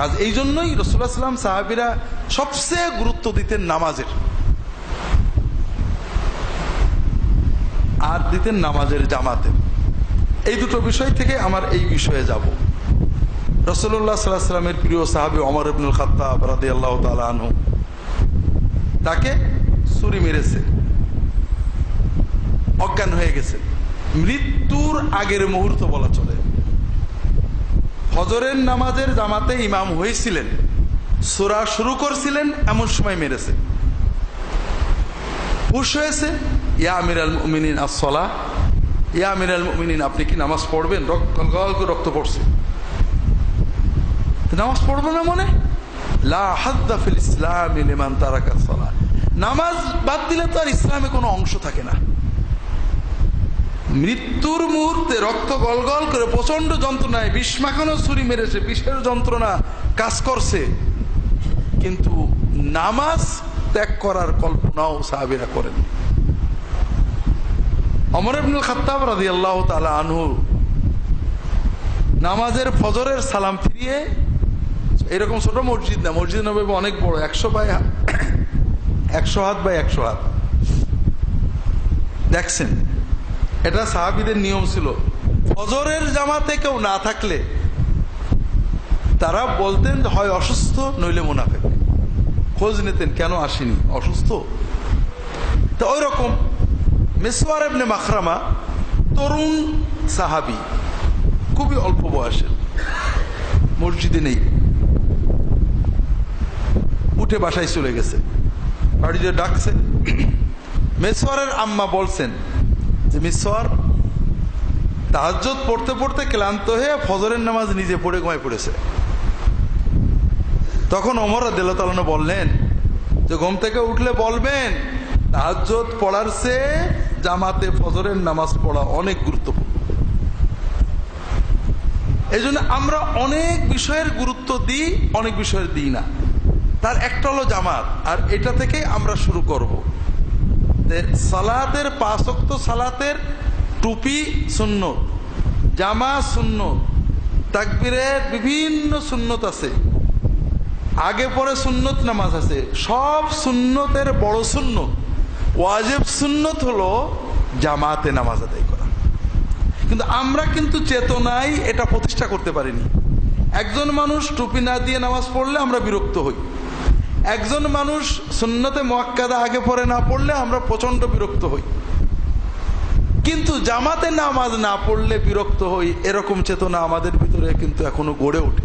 কাজ এই জন্যই রসুল্লাহ সাল্লাম সাহাবিরা সবচেয়ে গুরুত্ব দিতেন নামাজের। আর দিতেন নামাজের জামাতের এই দুটো বিষয় থেকে আমার এই বিষয়ে যাব। রসল্লাহ প্রিয় সাহাবি অমর ইবনুল খাত্তাব রাদি আল্লাহ আনহু, তাকে ছুরি মেরেছে। অজ্ঞান হয়ে গেছে। মৃত্যুর আগের মুহূর্ত বলা চলে। হজরের নামাজের জামাতে ইমাম হয়েছিলেন। সুরা শুরু করছিলেন, এমন সময় মেরেছে। হুশ হয়েছে, ইয়া আমির আল মুমিনিন আসলা ইয়া আমির আল মুমিনিন, আপনি কি নামাজ পড়বেন? রক্ত পড়ছে। নামাজ পড়ব না মনে? লা ইসলাম লিমান তারাকা নামাজ বাদ দিলে তো আর ইসলামে কোনো অংশ থাকে না। মৃত্যুর মুহূর্তে রক্ত গলগল করে প্রচণ্ড যন্ত্রণায় বিষ মাখানো ছুরি মেরেছে বিষের যন্ত্রণা কাজ করছে। কিন্তু নামাজ ত্যাগ করার কল্পনাও সাহাবিরা করেন। অমর ইবনুল খাত্তাব রাজি আল্লাহ তালা আনহু নামাজের ফজরের সালাম ফিরিয়ে এরকম ছোট মসজিদ না, মসজিদ নবী অনেক বড়, একশো বাই একশো হাত বাই একশো হাত। দেখছেন? এটা সাহাবিদের নিয়ম ছিল। ফজরের জামাতে কেউ না থাকলে তারা বলতেন হয় অসুস্থ, নইলে মুনাফেক। খোঁজ নিতেন, কেন আসেনি? অসুস্থ? তো ওই রকম মেসওয়ার এবনে মাখরামা তরুণ সাহাবি, খুবই অল্প বয়সের মসজিদে নেই। উঠে বাসায় চলে গেছে। বাড়িতে ডাকছে। মেসওয়ারের আম্মা বলছেন যে মিসওয়ার তাহাজ্জত পড়তে পড়তে ক্লান্ত হয়ে ফজরের নামাজ নিজে পড়ে ঘুমায় পড়েছে। তখন ওমর দেলতালন বললেন, যে ঘুম থেকে উঠলে বলবেন তাহাজ্জত পড়ার সে জামাতে ফজরের নামাজ পড়া অনেক গুরুত্বপূর্ণ। এই আমরা অনেক বিষয়ের গুরুত্ব দিই, অনেক বিষয়ের দিই না। তার একটা হলো জামাত, আর এটা থেকে আমরা শুরু করব। সালাতের পাঁচক্ত সালাতের টুপি শূন্য জামা শূন্য তাকবিরের বিভিন্ন সুন্নত আছে। আগে পরে সুন্নত নামাজ আছে। সব সুন্নতের বড় শূন্য ওয়াজেব সুন্নত হলো জামাতে নামাজ আদায় করা। কিন্তু আমরা কিন্তু চেতনায় এটা প্রতিষ্ঠা করতে পারিনি। একজন মানুষ টুপি না দিয়ে নামাজ পড়লে আমরা বিরক্ত হই। একজন মানুষ সুন্নতে মোয়াক্কাদা আগে পরে না পড়লে আমরা প্রচণ্ড বিরক্ত হই। কিন্তু জামাতে নামাজ না পড়লে বিরক্ত হই, এরকম চেতনা আমাদের ভিতরে কিন্তু এখনও গড়ে ওঠে।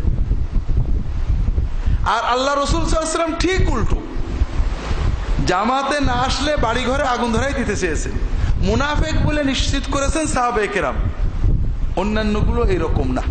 আর আল্লাহ রসুল সাল্লাম ঠিক উল্টো। জামাতে না আসলে বাড়ি ঘরে আগুন ধরাই দিতে চেয়েছেন। মুনাফেক বলে নিশ্চিত করেছেন সাহাবে কেরাম। অন্যান্যগুলো এরকম না।